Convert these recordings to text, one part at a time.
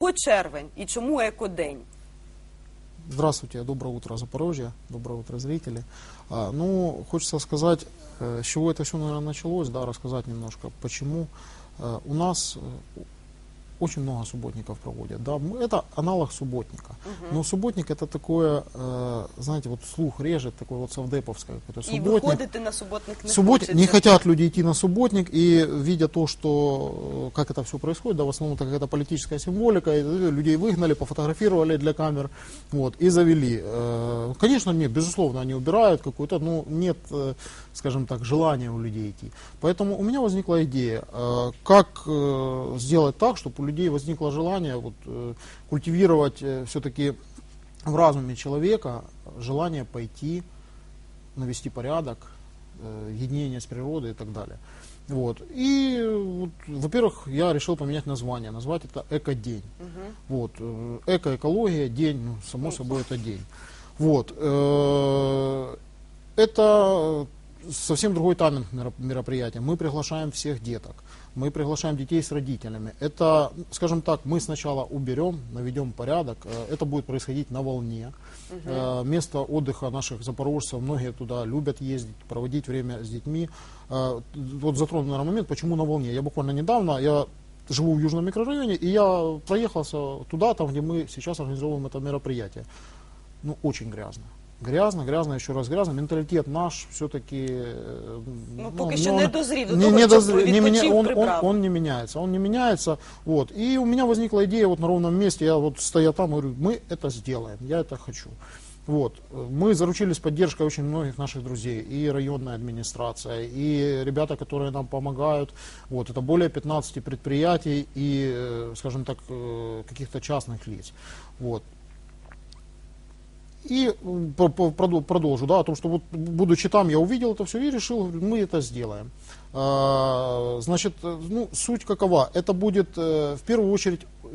Чого червень і чому екодень? Здравствуйте, доброе утро, Запорожье, доброе утро, зрители. А, ну, хочется сказать, э, с чего это все, наверное, началось, да, рассказать немножко, почему. Э, у нас э, очень много субботников проводят, да, это аналог субботника. Но субботник это такое, э, знаете, вот слух режет, такой вот совдеповское І субботник. виходити на суботник не Суббот... Не хотят люди идти на субботник, и видя то, что, э, как это все происходит, да, в основном это какая-то политическая символика, и, э, людей выгнали, пофотографировали для камер, вот, и завели. Э, Конечно, нет, безусловно, они убирают какую-то, но нет, э, скажем так, желания у людей идти. Поэтому у меня возникла идея, э, как э, сделать так, чтобы людей возникло желание вот, э, культивировать все-таки в разуме человека желание пойти, навести порядок, э, единение с природой и так далее. Вот. И, э, вот, во-первых, я решил поменять название, назвать это «Эко-день». Вот. э, Эко-экология, день, ну, само собой, это день. Вот. э, Это совсем другой тайминг меро- мероприятия. Мы приглашаем всех деток, мы приглашаем детей с родителями. Это, скажем так, мы сначала уберем, наведем порядок. Э, Это будет происходить на волне. Э, Место отдыха наших запорожцев, многие туда любят ездить, проводить время с детьми. Э, Вот затронул, наверное, момент, почему на волне. Я буквально недавно, я живу в Южном микрорайоне, и я проехался туда, там, где мы сейчас организовываем это мероприятие. Ну, очень грязно. Грязно, грязно, еще раз грязно. Менталитет наш все-таки... Ну, поки що не дозрів до того, не, щоб дозрів, не відпочив, меня, он, он, прибрав. он не меняется, он не меняется. Вот. И у меня возникла идея вот на ровном месте, я вот стоя там, говорю, мы это сделаем, я это хочу. Вот. Мы заручились поддержкой очень многих наших друзей, и районная администрация, и ребята, которые нам помогают. Вот. Это более 15 предприятий и, э, скажем так, э, каких-то частных лиц. Вот. И продолжу, да, о том, что вот будучи там, я увидел это все и решил, мы это сделаем. А, Значит, э, ну, суть какова? Это будет, э, в первую очередь, э,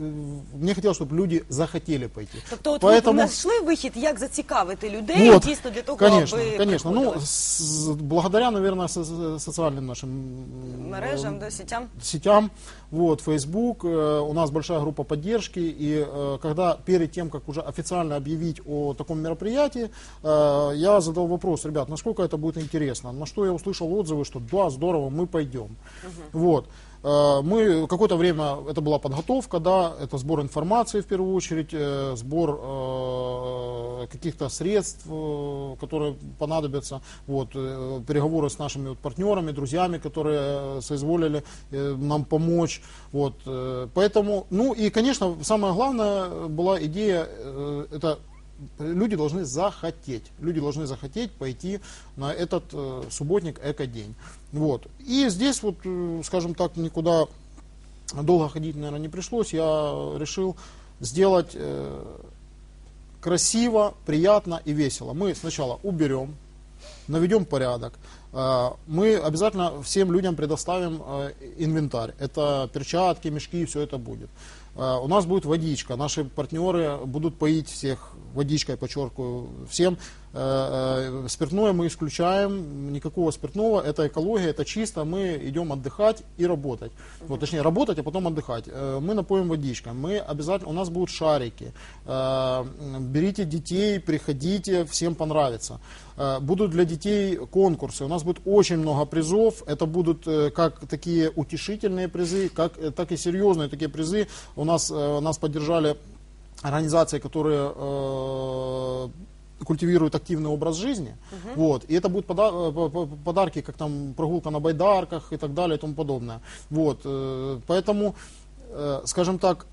мне хотелось, чтобы люди захотели пойти. Тобто, от Поэтому- ви знайшли вихід, як зацікавити людей Вот, дійсно для того, конечно, аби конечно. Ну, приходили. с- благодаря, наверное, со- со- социальным нашим м, мережам, да, сетям. сетям, вот, Facebook, э, у нас большая группа поддержки, и э, когда перед тем, как уже официально объявить о таком мероприятии, э, я задал вопрос, ребят, насколько это будет интересно, на что я услышал отзывы, что да, здорово, мы пойдем. Вот. Э, Мы какое-то время, это была подготовка, да, это сбор информации в первую очередь, э, сбор э, каких-то средств, которые понадобятся, вот, переговоры с нашими вот партнерами, друзьями, которые соизволили нам помочь, вот, поэтому, ну и, конечно, самое главное была идея, это люди должны захотеть, люди должны захотеть пойти на этот э, субботник эко-день. Вот. И здесь вот, э, скажем так, никуда долго ходить, наверное, не пришлось. Я решил сделать э, красиво, приятно и весело. Мы сначала уберем, наведем порядок. Э, Мы обязательно всем людям предоставим э, инвентарь. Это перчатки, мешки, все это будет. Э, У нас будет водичка. Наши партнеры будут поить всех водичкой, подчеркиваю, всем. Спиртное мы исключаем, никакого спиртного, это экология, это чисто, мы идем отдыхать и работать. Вот, точнее, работать, а потом отдыхать. Мы напоим водичкой, мы обязательно, у нас будут шарики. Берите детей, приходите, всем понравится. Будут для детей конкурсы, у нас будет очень много призов, это будут э, как такие утешительные призы, как, э, так и серьезные такие призы. У нас, э, нас поддержали организации, которые э, культивируют активный образ жизни. Вот. И это будут пода- по- по- подарки, как там прогулка на байдарках и так далее и тому подобное. Вот. Поэтому, э, скажем так,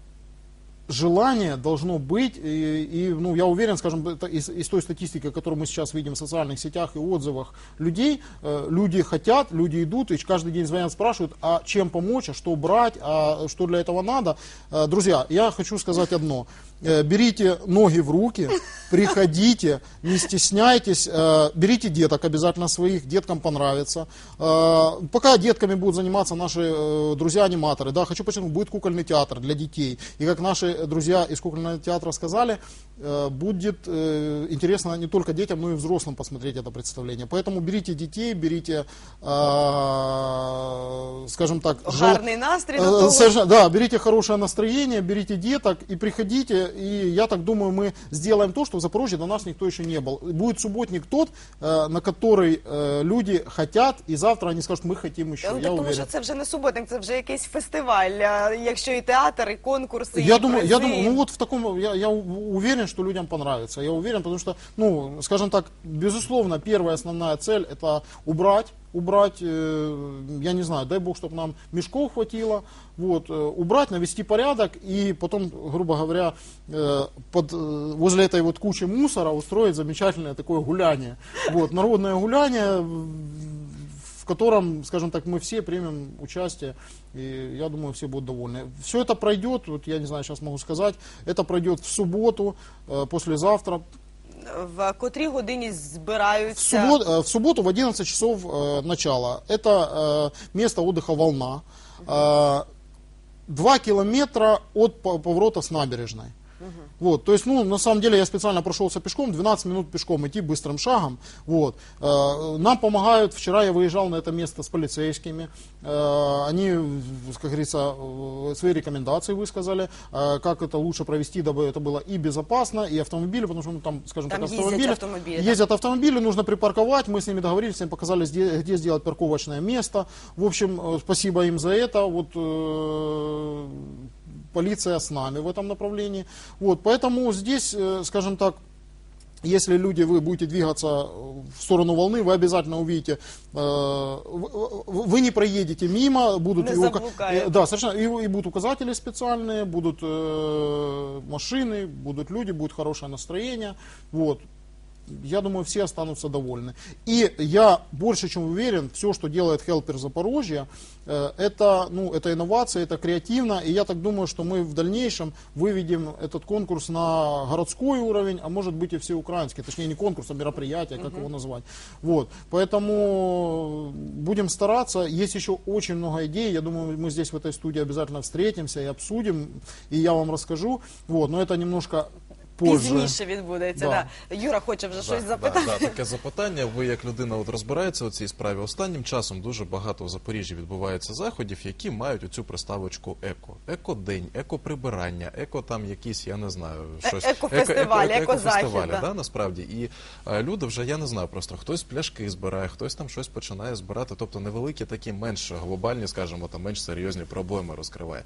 желание должно быть, и, и, ну, я уверен, скажем, из, из той статистики, которую мы сейчас видим в социальных сетях и отзывах людей, э, люди хотят, люди идут, и каждый день звонят, спрашивают, а чем помочь, а что брать, а что для этого надо. Э, друзья, я хочу сказать одно. Э, берите ноги в руки, приходите, не стесняйтесь, э, берите деток обязательно своих, деткам понравится. Э, пока детками будут заниматься наши э, друзья-аниматоры, да, хочу подчеркнуть, будет кукольный театр для детей. И как наши э, друзья из кукольного театра сказали, э, будет э, интересно не только детям, но и взрослым посмотреть это представление. Поэтому берите детей, берите, э, скажем так, жел- Гарний настрій до Э, того. совершенно- да, берите хорошее настроение, берите деток и приходите. И я так думаю, мы сделаем то, что в Запорожье до нас никто еще не был. Будет субботник тот, э, на который э, люди хотят, и завтра они скажут, мы хотим еще. Ну, я так, тому уверен. що це вже не суботник, це вже якийсь фестиваль. а Якщо і театр, і конкурси, Я і думаю, я думаю, ну вот в таком, я, я уверен, что людям понравится. Я уверен, потому что, ну, скажем так, безусловно, первая основная цель это убрать, убрать, э, я не знаю, дай бог, чтобы нам мешков хватило, вот, э, убрать, навести порядок и потом, грубо говоря, э, под, возле этой вот кучи мусора устроить замечательное такое гуляние, вот, народное гуляние, котором, скажем так, мы все примем участие, и я думаю, все будут довольны. Все это пройдет, вот я не знаю, сейчас могу сказать, это пройдет в субботу, э, послезавтра. в котрій годині В, збираються. суббот- э, в субботу в 11 часов э, начала. Это э, место отдыха «Волна». Э, Два километра от по- поворота с набережной. Вот, то есть, ну, на самом деле я специально прошелся пешком, 12 минут пешком идти быстрым шагом. Вот. Э, Нам помогают, вчера я выезжал на это место с полицейскими, Э, они, как говорится, э, свои рекомендации высказали, э, как это лучше провести, дабы это было и безопасно, и автомобили, потому что, ну, там, скажем Там так, ездят автомобили, автомобили, да. ездят автомобили, нужно припарковать, мы с ними договорились, им показали, где, где сделать парковочное место. В общем, спасибо им за это. Вот, э, полиция с нами в этом направлении. Вот, поэтому здесь, э, скажем так, если люди, вы будете двигаться э, в сторону волны, вы обязательно увидите, э, вы- не проедете мимо, будут и ука- да, совершенно, и, и будут указатели специальные, будут машины, будут люди, будет хорошее настроение, вот. Я думаю, все останутся довольны. И я больше чем уверен, все, что делает Хелпер Запорожья, э, это, ну, это инновация, это креативно. И я так думаю, что мы в дальнейшем выведем этот конкурс на городской уровень, а может быть и всеукраинский. Точнее, не конкурс, а мероприятие, как его назвать. Вот. Поэтому будем стараться. Есть еще очень много идей. Я думаю, мы здесь в этой студии обязательно встретимся и обсудим. И я вам расскажу. Вот. Но это немножко позже. Пізніше відбудеться. Да. Юра хоче вже щось Да, запитати. Да, да, таке запитання. Ви як людина от розбираєтеся у цій справі. Останнім часом дуже багато в Запоріжжі відбувається заходів, які мають оцю приставочку еко. Еко-день, еко-прибирання, еко там якісь, я не знаю, Е- щось. екофестиваль, екозахід, екофестивалі, да. да, насправді. І е, люди вже, я не знаю, просто хтось пляшки збирає, хтось там щось починає збирати. Тобто невеликі такі менш глобальні, скажімо, там менш серйозні проблеми розкриває.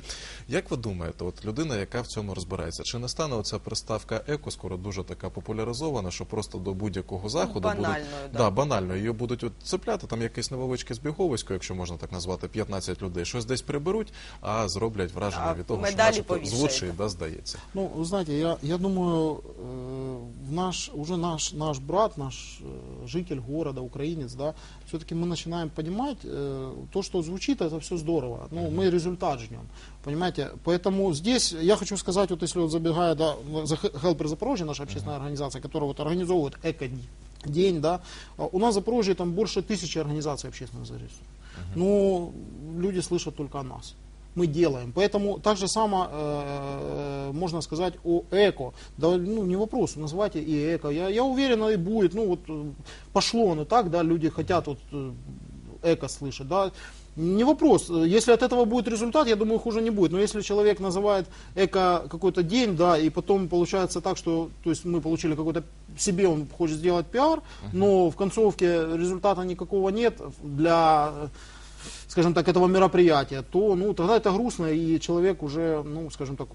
Як ви думаєте, от людина, яка в цьому розбирається, чи не стане оця приставка еко скоро дуже така популяризована, що просто до будь-якого заходу банальною, будуть да. да, банально її будуть от цепляти там якесь невеличке збіговисько, якщо можна так назвати, 15 людей, щось десь приберуть, а зроблять враження А від того, що медалі начебто повішають. звучить, да, здається. Ну, вы знаете, я, я думаю, э, в наш, уже наш, наш брат, наш э, житель города, украинец, да, все-таки мы начинаем понимать, э, то, что звучит, это все здорово. Ну, мы результат ждем, понимаете. Поэтому здесь я хочу сказать, вот если вот забегая, да, за Helper Запорожье, наша общественная организация, которая вот организовывает эко-день, да, а у нас в Запорожье там больше тысячи организаций общественных зарегистрировано. Ну, люди слышат только о нас мы делаем. Поэтому так же само э, можно сказать о эко. Да, ну, не вопрос, называйте и эко. Я, я уверен, и будет. Ну, вот э, пошло оно так, да, люди хотят вот э, эко слышать, да. Не вопрос. Если от этого будет результат, я думаю, хуже не будет. Но если человек называет эко какой-то день, да, и потом получается так, что то есть мы получили какой-то себе, он хочет сделать пиар, но в концовке результата никакого нет для скажем так, этого мероприятия, то, ну, тогда это грустно, и человек уже, ну, скажем так,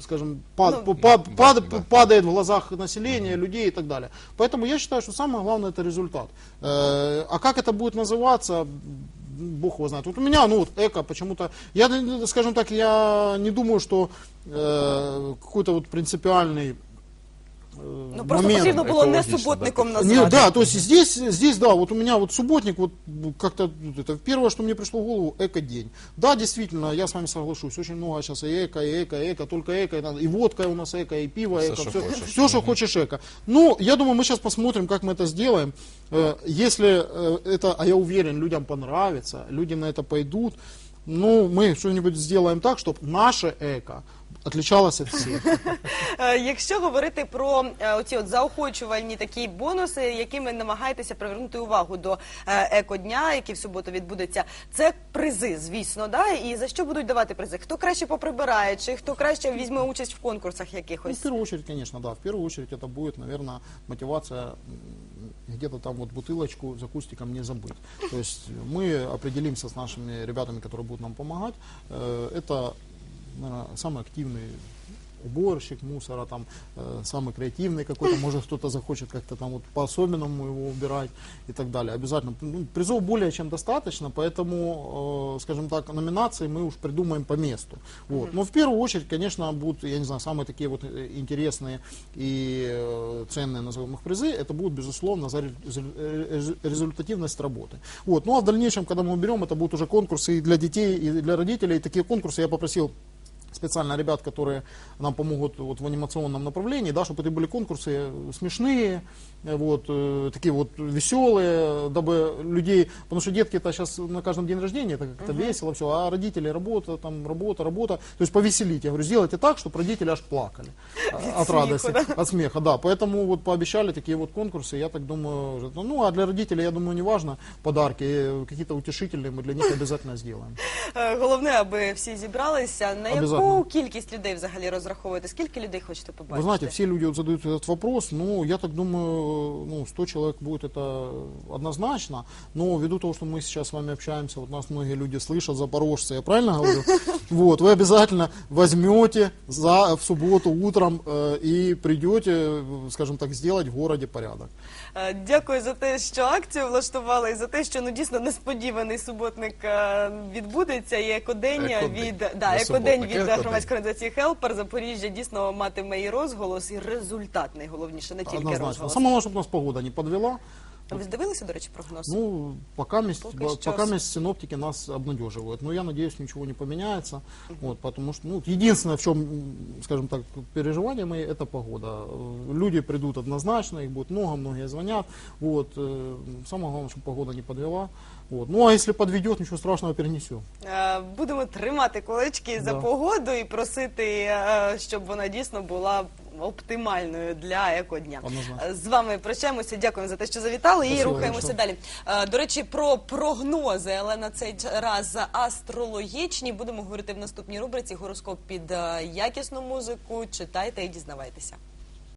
скажем, пад- Ну, пад- да, пад- да. падает в глазах населения, людей и так далее. Поэтому я считаю, что самое главное это результат. Э, А как это будет называться, Бог его знает. Вот у меня, ну вот эко почему-то, я, скажем так, я не думаю, что э, какой-то вот принципиальный Ну просто момент. потрібно було не суботником да, назвати. Не, да, то есть здесь, здесь, да, вот у меня вот субботник, вот как-то вот это первое, что мне пришло в голову, эко-день. Да, действительно, я с вами соглашусь, очень много сейчас и эко, и эко, и эко, только эко, и, надо- и водка у нас эко, и пиво Все, эко, что все, хочешь. все, что хочешь эко. Ну, я думаю, мы сейчас посмотрим, как мы это сделаем. Э, Если э, это, а я уверен, людям понравится, люди на это пойдут, Ну, мы что-нибудь сделаем так, чтобы наше эко отличалось от всех. Е, Якщо говорити про е, оці от заохочувальні такі бонуси, якими намагаєтеся привернути увагу до е, екодня, який в суботу відбудеться, це призи, звісно, да? І за що будуть давати призи? Хто краще поприбирає, чи хто краще візьме участь в конкурсах Ну, якихось? в первую очередь, конечно, да. В первую очередь это будет, наверное, мотивация м, где-то там вот бутылочку за кустиком не забыть. То есть мы определимся с нашими ребятами, которые будут нам помогать. Э, Это, наверное, самый активный уборщик мусора, там, э, самый креативный какой-то, может кто-то захочет как-то там вот по-особенному его убирать и так далее. Обязательно. Ну, призов более чем достаточно, поэтому, э, скажем так, номинации мы уж придумаем по месту. Вот. Но в первую очередь, конечно, будут, я не знаю, самые такие вот э, интересные и э, ценные, назовем их, призы, это будут, безусловно, за ре- результативность работы. Вот. Ну а в дальнейшем, когда мы уберем, это будут уже конкурсы и для детей, и для родителей. Такие конкурсы я попросил специально ребят, которые нам помогут вот в анимационном направлении, да, чтобы это были конкурсы смешные, э, вот, э, такие вот веселые, дабы людей, потому что детки это сейчас на каждом день рождения, это как-то весело все, а родители работа, там, работа, работа, то есть повеселить. Я говорю, сделайте так, чтобы родители аж плакали от радости, от смеха, да, поэтому вот пообещали такие вот конкурсы, я так думаю, уже- ну, а для родителей, я думаю, не важно, подарки, э, какие-то утешительные мы для них обязательно сделаем. Е, Головне, аби всі зібралися. На яку Обязательно. кількість людей взагалі розраховуєте? Скільки людей хочете побачити? Вы знаете, все люди вот задают этот вопрос, ну, я так думаю, ну, 100 человек будет это однозначно, но ввиду того, что мы сейчас с вами общаемся, вот нас многие люди слышат, запорожцы, я правильно говорю? Вот, вы обязательно возьмете за, в субботу утром э, и придете, э, скажем так, сделать в городе порядок. Е, Дякую за те, що акцію влаштували, і за те, що ну дійсно несподіваний суботник е, відбудеться. І екодень Екодень. від да, Не екодень суботник, від екодень. громадської організації Хелпер Запоріжжя дійсно матиме і розголос, і результат найголовніше, не тільки Однозначно. розголос. Самое главное, чтобы нас погода не подвела. А Ви здивилися, до речі, прогноз? Ну, пока, месть, Пока что пока с- месть синоптики нас обнадеживают. Но я надеюсь, ничего не поменяется. Вот, потому что, ну, единственное, в чем, м, скажем так, переживания мои, это погода. Э, Люди придут однозначно, их будет много, многие звонят. Вот, э, самое главное, чтобы погода не подвела. Вот. Ну, а если подведет, ничего страшного, перенесу. Е, Будемо тримати кулачки за Да. погоду і просити, е, щоб вона дійсно була оптимальною для екодня. Однозначно. З вами прощаємося. Дякуємо за те, що завітали, і Спасибо рухаємося далі. Е, До речі, про прогнози, але на цей раз астрологічні. Будемо говорити в наступній рубриці. Гороскоп під е, якісну музику. Читайте і дізнавайтеся.